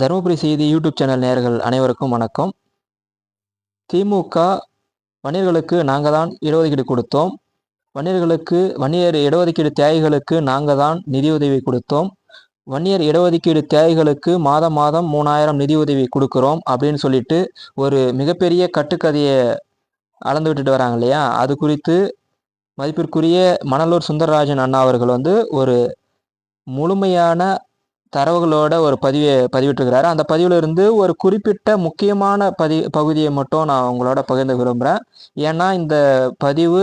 தருமபுரி செய்தி YouTube channel நேர்கள் அனைவருக்கும் வணக்கம். திமுக வன்னியர்களுக்கு நாங்கள் தான் இடஒதுக்கீடு கொடுத்தோம். வன்னியர்களுக்கு வன்னியர் இடஒதுக்கீடு தியாகிகளுக்கு நாங்கள் தான் நிதியுதவி கொடுத்தோம். வன்னியர் இடஒதுக்கீடு தியாகிகளுக்கு மாதம் மாதம் மூணாயிரம் நிதியுதவி கொடுக்குறோம் அப்படின்னு சொல்லிட்டு ஒரு மிகப்பெரிய கட்டுக்கதையை அளந்து விட்டுட்டு வராங்க இல்லையா? அது குறித்து மதிப்பிற்குரிய மணலூர் சுந்தரராஜன் அண்ணா அவர்கள் வந்து ஒரு முழுமையான தரவுகளோட ஒரு பதிவை பதிவிட்டிருக்கிறாரு. அந்த பதிவில் இருந்து ஒரு குறிப்பிட்ட முக்கியமான பதி பகுதியை மட்டும் நான் உங்களோட பகிர்ந்து விரும்புகிறேன் ஏன்னா இந்த பதிவு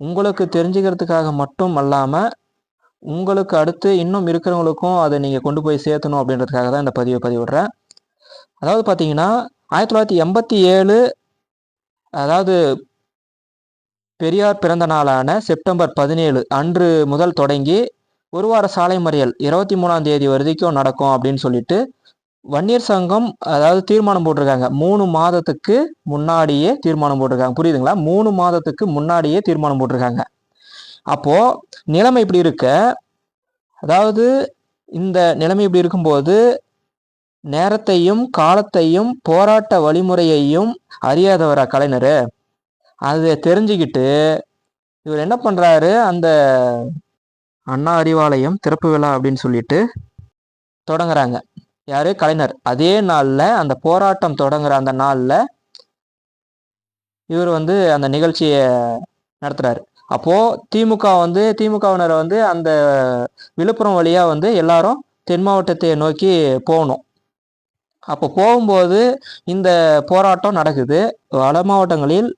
உங்களுக்கு தெரிஞ்சுக்கிறதுக்காக மட்டும் அல்லாமல் உங்களுக்கு அடுத்து இன்னும் இருக்கிறவங்களுக்கும் அதை நீங்கள் கொண்டு போய் சேர்த்தணும் அப்படின்றதுக்காக தான் இந்த பதிவை பதிவிடுறேன். அதாவது பார்த்தீங்கன்னா ஆயிரத்தி தொள்ளாயிரத்தி எண்பத்தி ஏழு அதாவது பெரியார் பிறந்த நாளான செப்டம்பர் பதினேழு அன்று முதல் தொடங்கி ஒரு வார சாலை மறியல் இருபத்தி மூணாம் தேதி வரைக்கும் நடக்கும் அப்படின்னு சொல்லிட்டு வன்னியர் சங்கம் அதாவது தீர்மானம் போட்டிருக்காங்க. மூணு மாதத்துக்கு முன்னாடியே தீர்மானம் போட்டிருக்காங்க. புரியுதுங்களா? மூணு மாதத்துக்கு முன்னாடியே தீர்மானம் போட்டிருக்காங்க. அப்போ நிலைமை இப்படி இருக்க அதாவது இந்த நிலைமை இப்படி இருக்கும்போது நேரத்தையும் காலத்தையும் போராட்ட வழிமுறையையும் அறியாதவரா கலைஞர்? அதை தெரிஞ்சுக்கிட்டு இவர் என்ன பண்ணுறாரு அந்த அண்ணா அறிவாலயம் திறப்பு விழா அப்படின்னு சொல்லிட்டு தொடங்குறாங்க. யார்? கலைஞர். அதே நாளில் அந்த போராட்டம் தொடங்குற அந்த நாளில் இவர் வந்து அந்த நிகழ்ச்சியை நடத்துகிறார் அப்போது திமுக வந்து திமுகவினரை வந்து அந்த விழுப்புரம் வழியாக வந்து எல்லாரும் தென் மாவட்டத்தை நோக்கி போகணும். அப்போ போகும்போது இந்த போராட்டம் நடக்குது. வட மாவட்டங்களில்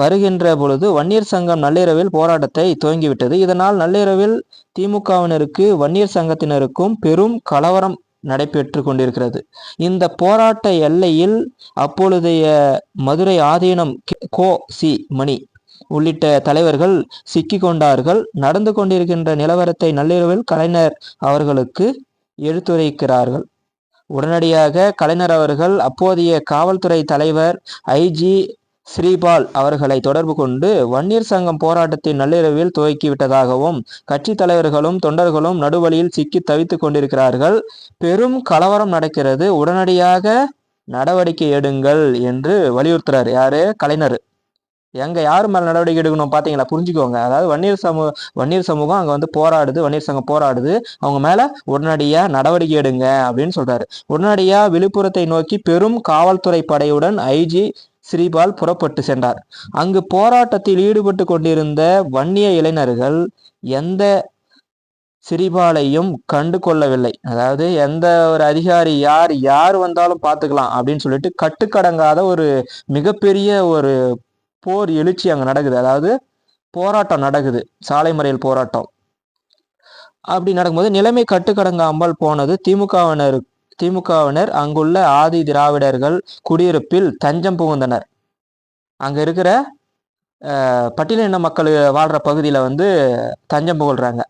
வருகின்ற பொழுது வன்னியர் சங்கம் நள்ளிரவில் போராட்டத்தை துவங்கிவிட்டது. இதனால் நள்ளிரவில் திமுகவினருக்கு வன்னியர் சங்கத்தினருக்கும் பெரும் கலவரம் நடைபெற்று கொண்டிருக்கிறது. இந்த போராட்ட எல்லையில் அப்பொழுதைய மதுரை ஆதீனம் கோ சி மணி உள்ளிட்ட தலைவர்கள் சிக்கி கொண்டார்கள். நடந்து கொண்டிருக்கின்ற நிலவரத்தை நள்ளிரவில் கலைஞர் அவர்களுக்கு எடுத்துரைக்கிறார்கள். உடனடியாக கலைஞர் அவர்கள் அப்போதைய காவல்துறை தலைவர் ஐஜி ஸ்ரீபால் அவர்களை தொடர்பு கொண்டு வன்னியர் சங்கம் போராட்டத்தை நள்ளிரவில் துவக்கிவிட்டதாகவும் கட்சி தலைவர்களும் தொண்டர்களும் நடுவழியில் சிக்கி தவித்துக் கொண்டிருக்கிறார்கள். பெரும் கலவரம் நடக்கிறது. உடனடியாக நடவடிக்கை எடுங்கள் என்று வலியுறுத்துறாரு. யாரு? கலைஞர். எங்க யார் மேல நடவடிக்கை எடுக்கணும் பாத்தீங்களா? புரிஞ்சுக்கோங்க. அதாவது வன்னியர் சமூக வன்னியர் சமூகம் அங்க வந்து போராடுது வன்னியர் சங்கம் போராடுது. அவங்க மேல உடனடியா நடவடிக்கை எடுங்க அப்படின்னு சொல்றாரு. உடனடியா விழுப்புரத்தை நோக்கி பெரும் காவல்துறை படையுடன் ஐஜி ஸ்ரீபால் புறப்பட்டு சென்றார். அங்கு போராட்டத்தில் ஈடுபட்டு கொண்டிருந்த வன்னிய இளைஞர்கள் எந்த சிறிபாலையும் கண்டு கொள்ளவில்லை. அதாவது எந்த ஒரு அதிகாரி யார் யார் வந்தாலும் பார்த்துக்கலாம் அப்படின்னு சொல்லிட்டு கட்டுக்கடங்காத ஒரு மிகப்பெரிய ஒரு போர் எழுச்சி அங்கே நடக்குது. அதாவது போராட்டம் நடக்குது. சாலை மறியல் போராட்டம். அப்படி நடக்கும்போது நிலைமை கட்டுக்கடங்காமல் போனது திமுகவினர் திமுகவினர் அங்குள்ள ஆதி திராவிடர்கள் குடியிருப்பில் தஞ்சம் புகுந்தனர். அங்கே இருக்கிற பட்டியலின மக்கள் வாழ்கிற பகுதியில் வந்து தஞ்சம் புகழ்கிறாங்க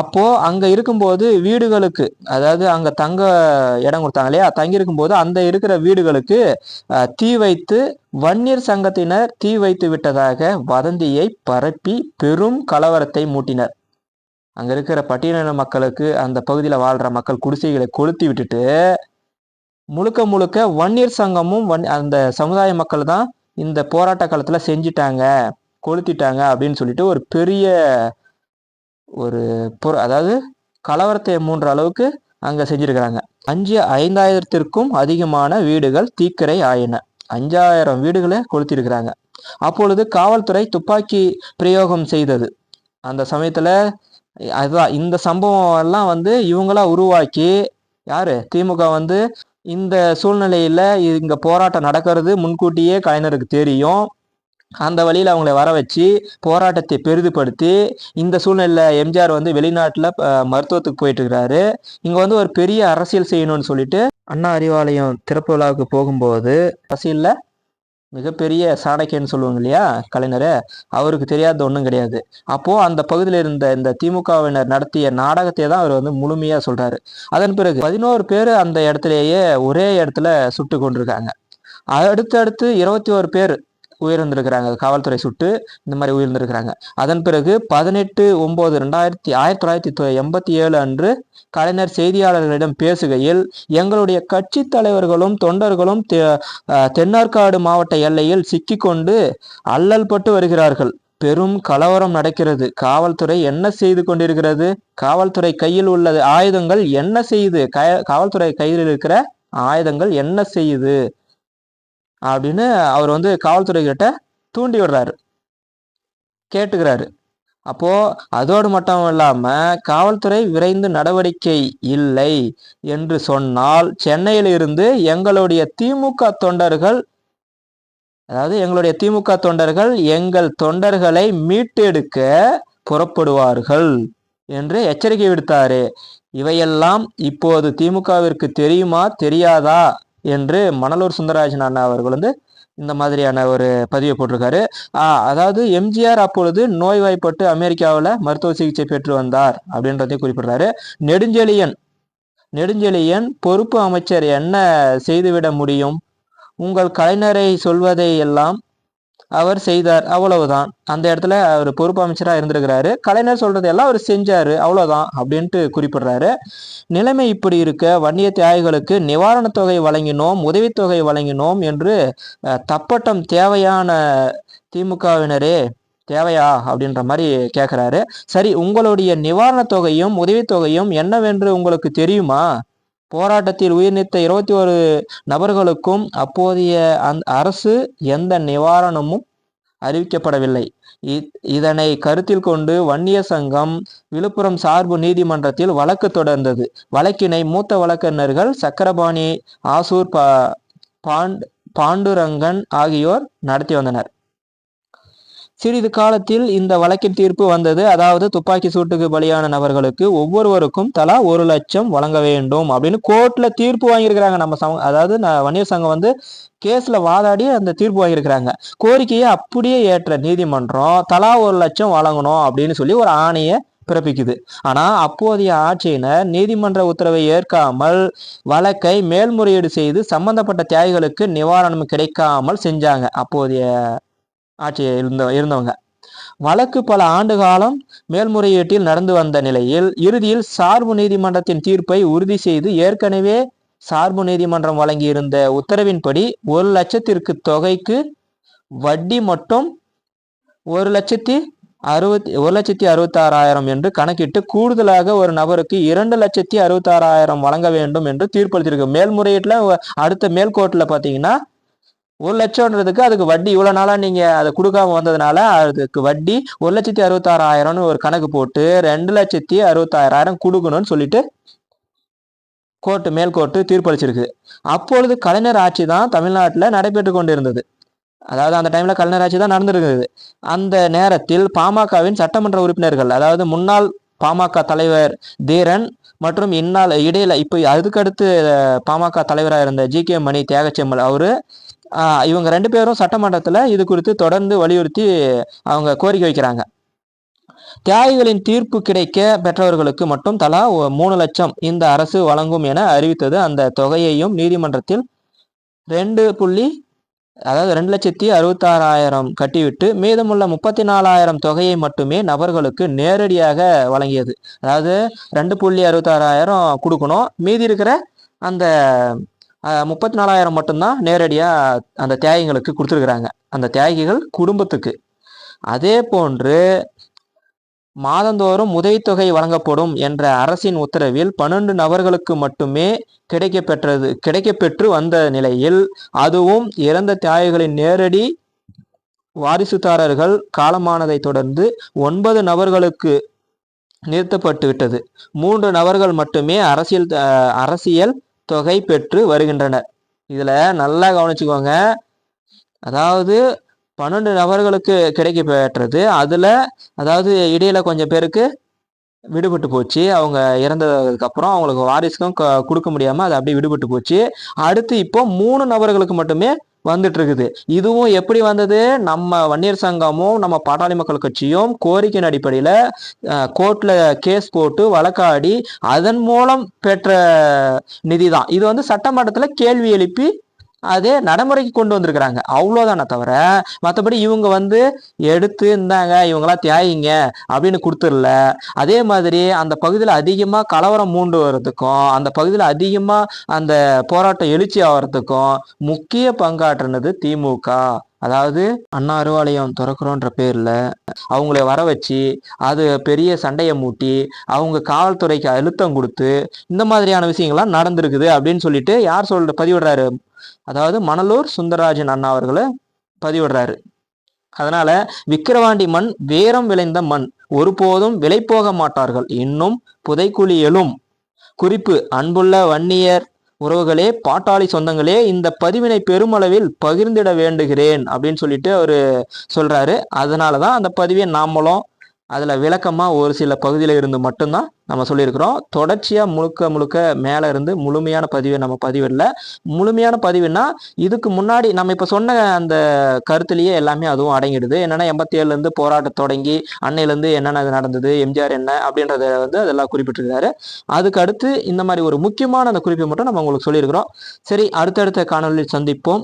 அப்போது அங்கே இருக்கும்போது வீடுகளுக்கு அதாவது அங்கே தங்க இடம் கொடுத்தாங்க இல்லையா? தங்கியிருக்கும்போது அந்த இருக்கிற வீடுகளுக்கு தீ வைத்து வன்னியர் சங்கத்தினர் தீ வைத்து விட்டதாக வதந்தியை பரப்பி பெரும் கலவரத்தை மூட்டினர். அங்கே இருக்கிற பட்டியலின மக்களுக்கு அந்த பகுதியில் வாழ்கிற மக்கள் குடிசைகளை கொளுத்தி விட்டுட்டு முழுக்க முழுக்க வன்னியர் சங்கமும் வன் அந்த சமுதாய மக்கள் தான் இந்த போராட்ட காலத்தில் செஞ்சிட்டாங்க கொளுத்திட்டாங்க அப்படின்னு சொல்லிட்டு ஒரு பெரிய ஒரு பொரு அதாவது கலவரத்தை மூன்ற அளவுக்கு அங்கே செஞ்சுருக்கிறாங்க. அஞ்சு ஐந்தாயிரத்திற்கும் அதிகமான வீடுகள் தீக்கரை ஆயின. அஞ்சாயிரம் வீடுகளை கொளுத்திருக்கிறாங்க. அப்பொழுது காவல்துறை துப்பாக்கி பிரயோகம் செய்தது. அந்த சமயத்தில் அதுதான். இந்த சம்பவம் எல்லாம் வந்து இவங்களா உருவாக்கி யாரு? திமுக வந்து இந்த சூழ்நிலையில இங்க போராட்டம் நடக்கிறது முன்கூட்டியே கலைஞருக்கு தெரியும். அந்த வழியில் அவங்கள வர வச்சு போராட்டத்தை பெரிதுபடுத்தி இந்த சூழ்நிலையில் எம்ஜிஆர் வந்து வெளிநாட்டில் மருத்துவத்துக்கு போயிட்டு இருக்கிறாரு இங்கே வந்து ஒரு பெரிய அரசியல் செய்யணும்னு சொல்லிட்டு அண்ணா அறிவாலயம் திறப்பு விழாவுக்கு போகும்போது அரசியலில் மிகப்பெரிய சாணக்கியன்னு சொல்லுவாங்க இல்லையா கலைஞர்? அவருக்கு தெரியாத ஒன்றும் கிடையாது. அப்போ அந்த பகுதியில் இருந்த இந்த திமுகவினர் நடத்திய நாடகத்தை தான் அவர் வந்து முழுமையா சொல்றாரு. அதன் பிறகு பதினோரு பேர் அந்த இடத்துலயே ஒரே இடத்துல சுட்டு கொண்டிருக்காங்க. அடுத்தடுத்து இருபத்தி ஒரு பேர் உயிரிழந்திருக்கிறாங்க. காவல்துறை சுட்டு இந்த மாதிரி உயிர்ந்திருக்கிறாங்க அதன் பிறகு பதினெட்டு ஒம்பது ரெண்டாயிரத்தி ஆயிரத்தி தொள்ளாயிரத்தி எண்பத்தி ஏழு அன்று கலைஞர் செய்தியாளர்களிடம் பேசுகையில் எங்களுடைய கட்சி தலைவர்களும் தொண்டர்களும் தென்னார்காடு மாவட்ட எல்லையில் சிக்கிக்கொண்டு அல்லல் பட்டு வருகிறார்கள். பெரும் கலவரம் நடக்கிறது. காவல்துறை என்ன செய்து கொண்டிருக்கிறது? காவல்துறை கையில் உள்ள ஆயுதங்கள் என்ன செய்யுது காவல்துறை கையில் இருக்கிற ஆயுதங்கள் என்ன செய்யுது? அப்படின்னு அவர் வந்து காவல்துறை கிட்ட தூண்டி விடுறாரு. கேட்டுக்கிறாரு. அப்போது அதோடு மட்டும் இல்லாமல் காவல்துறை விரைந்து நடவடிக்கை இல்லை என்று சொன்னால் சென்னையில் இருந்து எங்களுடைய திமுக தொண்டர்கள் அதாவது எங்களுடைய திமுக தொண்டர்கள் எங்கள் தொண்டர்களை மீட்டெடுக்க புறப்படுவார்கள் என்று எச்சரிக்கை விடுத்தாரு. இவையெல்லாம் இப்போது திமுகவிற்கு தெரியுமா தெரியாதா? என்று மணலூர் சுந்தரராஜன் அண்ணா அவர்கள் வந்து இந்த மாதிரியான ஒரு பதிவை போட்டிருக்காரு. அதாவது எம்ஜிஆர் அப்பொழுது நோய்வாய்ப்பட்டு அமெரிக்காவில் மருத்துவ சிகிச்சை பெற்று வந்தார் அப்படின்றதையும் குறிப்பிடுறாரு. நெடுஞ்செழியன் நெடுஞ்செழியன் பொறுப்பு அமைச்சர் என்ன செய்துவிட முடியும்? உங்கள் கலைஞரை சொல்வதை எல்லாம் அவர் செய்தார். அவ்வளவுதான். அந்த இடத்துல அவர் பொறுப்பு அமைச்சராக இருந்திருக்கிறாரு. கலைஞர் சொல்றது எல்லாம் அவர் செஞ்சார். அவ்வளவுதான் அப்படின்ட்டு குறிப்பிடுறாரு. நிலைமை இப்படி இருக்க வன்னிய தியாகிகளுக்கு நிவாரணத் தொகை வழங்கினோம் உதவித்தொகை வழங்கினோம் என்று தப்பட்டம் தேவையான திமுகவினரே தேவையா? அப்படின்ற மாதிரி கேட்குறாரு சரி உங்களுடைய நிவாரணத் தொகையும் உதவித்தொகையும் என்னவென்று உங்களுக்கு தெரியுமா? போராட்டத்தில் உயிர் நீத்த இருபத்தி ஒரு நபர்களுக்கும் அப்போதைய அந் அரசு எந்த நிவாரணமும் அறிவிக்கப்படவில்லை. இதனை கருத்தில் கொண்டு வன்னிய சங்கம் விழுப்புரம் சார்பு நீதிமன்றத்தில் வழக்கு தொடர்ந்தது. வழக்கினை மூத்த வழக்கறிஞர்கள் சக்கரபாணி ஆசூர் பா பாண்ட் பாண்டுரங்கன் ஆகியோர் நடத்தி வந்தனர். சிறிது காலத்தில் இந்த வழக்கின் தீர்ப்பு வந்தது. அதாவது துப்பாக்கி சூட்டுக்கு பலியான நபர்களுக்கு ஒவ்வொருவருக்கும் தலா ஒரு லட்சம் வழங்க வேண்டும் அப்படின்னு கோர்ட்ல தீர்ப்பு வாங்கியிருக்கிறாங்க. நம்ம சம அதாவது வன்னியர் சங்கம் வந்து கேஸ்ல வாதாடி அந்த தீர்ப்பு வாங்கியிருக்கிறாங்க. கோரிக்கையை அப்படியே ஏற்ற நீதிமன்றம் தலா ஒரு லட்சம் வழங்கணும் அப்படின்னு சொல்லி ஒரு ஆணையை பிறப்பிக்குது. ஆனா அப்போதைய ஆட்சியினர் நீதிமன்ற உத்தரவை ஏற்காமல் வழக்கை மேல்முறையீடு செய்து சம்பந்தப்பட்ட தியாகிகளுக்கு நிவாரணம் கிடைக்காமல் செஞ்சாங்க. அப்போதைய ஆட்சி இருந்த இருந்தவங்க. வழக்கு பல ஆண்டு காலம் மேல்முறையீட்டில் நடந்து வந்த நிலையில் இறுதியில் சார்பு நீதிமன்றத்தின் தீர்ப்பை உறுதி செய்து ஏற்கனவே சார்பு நீதிமன்றம் வழங்கியிருந்த உத்தரவின்படி ஒரு லட்சத்திற்கு தொகைக்கு வட்டி மட்டும் ஒரு லட்சத்தி அறுபத்தி ஒரு லட்சத்தி அறுபத்தாறாயிரம் என்று கணக்கிட்டு கூடுதலாக ஒரு நபருக்கு இரண்டு லட்சத்தி அறுபத்தாறாயிரம் வழங்க வேண்டும் என்று தீர்ப்பளித்திருக்கு மேல்முறையீட்டில் அடுத்த மேல்கோர்ட்டில் பார்த்தீங்கன்னா ஒரு லட்சம்ன்றதுக்கு அதுக்கு வட்டி இவ்வளோ நாளாக நீங்கள் அதை கொடுக்காம வந்ததுனால அதுக்கு வட்டி ஒரு லட்சத்தி அறுபத்தாறாயிரம்னு ஒரு கணக்கு போட்டு ரெண்டு லட்சத்தி அறுபத்தாயிரம் கொடுக்கணும்னு சொல்லிட்டு கோர்ட்டு மேல் கோர்ட்டு தீர்ப்பளிச்சிருக்கு. அப்பொழுது கலைஞர் ஆட்சி தான் தமிழ்நாட்டில் நடைபெற்று கொண்டிருந்தது. அதாவது அந்த டைமில் கலைஞர் ஆட்சி தான் நடந்திருக்குது அந்த நேரத்தில் பாமகவின் சட்டமன்ற உறுப்பினர்கள் அதாவது முன்னாள் பாமக தலைவர் தீரன் மற்றும் இந்நாள் இடையில இப்போ அதுக்கடுத்து பாமக தலைவராக இருந்த ஜி கே மணி தியாகச்செம்மல் அவரு இவங்க ரெண்டு பேரும் சட்டமன்றத்தில் இது குறித்து தொடர்ந்து வலியுறுத்தி அவங்க கோரிக்கை வைக்கிறாங்க. தியாகிகளின் தீர்ப்பு கிடைக்க பெற்றவர்களுக்கு மட்டும் தலா மூணு லட்சம் இந்த அரசு வழங்கும் என அறிவித்தது. அந்த தொகையையும் நீதிமன்றத்தில் ரெண்டு புள்ளி அதாவது ரெண்டு லட்சத்தி அறுபத்தாறாயிரம் கட்டிவிட்டு மீதமுள்ள முப்பத்தி நாலாயிரம் தொகையை மட்டுமே நபர்களுக்கு நேரடியாக வழங்கியது. அதாவது ரெண்டு புள்ளி அறுபத்தாறாயிரம் கொடுக்கணும். மீதி இருக்கிற அந்த முப்பத்தி நாலாயிரம் மட்டும்தான் நேரடியாக அந்த தியாகிகளுக்கு கொடுத்துருக்குறாங்க. அந்த தியாகிகள் குடும்பத்துக்கு. அதே போன்று மாதந்தோறும் உதவித்தொகை வழங்கப்படும் என்ற அரசின் உத்தரவில் பன்னெண்டு நபர்களுக்கு மட்டுமே கிடைக்க பெற்றது வந்த நிலையில் அதுவும் இறந்த தியாகிகளின் நேரடி வாரிசுதாரர்கள் காலமானதை தொடர்ந்து ஒன்பது நபர்களுக்கு நிறுத்தப்பட்டு விட்டது மூன்று நபர்கள் மட்டுமே அரசியல் அரசியல் தொகை பெற்று வருகின்றனர் இதில் நல்லா கவனிச்சுக்கோங்க. அதாவது பன்னெண்டு நபர்களுக்கு கிடைக்க பெற்றது அதில் அதாவது இடையில் கொஞ்சம் பேருக்கு விடுபட்டு போச்சு. அவங்க இறந்ததுக்கு அப்புறம் அவங்களுக்கு வாரிசுக்கும் கொடுக்க முடியாமல் அது அப்படியே விடுபட்டு போச்சு. அடுத்து இப்போ மூணு நபர்களுக்கு மட்டுமே வந்துட்டு இருக்குது இதுவும் எப்படி வந்தது? நம்ம வன்னியர் சங்கமும் நம்ம பாட்டாளி மக்கள் கட்சியும் கோரிக்கையின் அடிப்படையில் கோர்ட்டில் கேஸ் போட்டு வழக்காடி அதன் மூலம் பெற்ற நிதி தான் இது வந்து சட்டமன்றத்தில் கேள்வி எழுப்பி அதே நடைமுறைக்கு கொண்டு வந்திருக்கிறாங்க. அவ்வளோதானே தவிர மற்றபடி இவங்க வந்து எடுத்து இருந்தாங்க இவங்களாம் தியாகிங்க அப்படின்னு கொடுத்துடல. அதே மாதிரி அந்த பகுதியில் அதிகமாக கலவரம் மூண்டு வர்றதுக்கும் அந்த பகுதியில் அதிகமாக அந்த போராட்டம் எழுச்சி ஆகிறதுக்கும் முக்கிய பங்காற்றினது திமுக அதாவது அண்ணா அறிவாலயம் திறக்கிறோன்ற பேரில் அவங்கள வர வச்சு அது பெரிய சண்டையை மூட்டி அவங்க காவல்துறைக்கு அழுத்தம் கொடுத்து இந்த மாதிரியான விஷயங்கள்லாம் நடந்திருக்குது அப்படின்னு சொல்லிட்டு யார் சொல்ற பதிவிடுறாரு? அதாவது மணலூர் சுந்தரராஜன் அண்ணா அவர்களை பதிவிடுறாரு. அதனால விக்கிரவாண்டி மண் வேரம் விளைந்த மண் ஒருபோதும் விலை போக மாட்டார்கள். இன்னும் புதைக்குழி எழும் குறிப்பு அன்புள்ள வன்னியர் உறவுகளே பாட்டாளி சொந்தங்களே இந்த பதிவினை பெருமளவில் பகிர்ந்திட வேண்டுகிறேன் அப்படின்னு சொல்லிட்டு அவர் சொல்கிறாரு அதனால தான் அந்த பதிவை நாமளும் அதில் விளக்கமாக ஒரு சில பகுதியில் இருந்து மட்டும்தான் நம்ம சொல்லியிருக்கிறோம். தொடர்ச்சியாக முழுக்க முழுக்க மேலே இருந்து முழுமையான பதிவை நம்ம பதிவிடல. முழுமையான பதிவுனா இதுக்கு முன்னாடி நம்ம இப்போ சொன்ன அந்த கருத்துலேயே எல்லாமே அதுவும் அடங்கிடுது. என்னென்னா எண்பத்தி ஏழுலேருந்து போராட்டம் தொடங்கி அன்னையிலேருந்து என்னென்ன நடந்தது எம்ஜிஆர் என்ன அப்படின்றத வந்து அதெல்லாம் குறிப்பிட்டிருக்காரு. அதுக்கு அடுத்து இந்த மாதிரி ஒரு முக்கியமான அந்த குறிப்பை மட்டும் நம்ம உங்களுக்கு சொல்லியிருக்கிறோம். சரி அடுத்தடுத்த காணொலியில் சந்திப்போம்.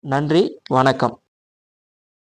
நன்றி வணக்கம்.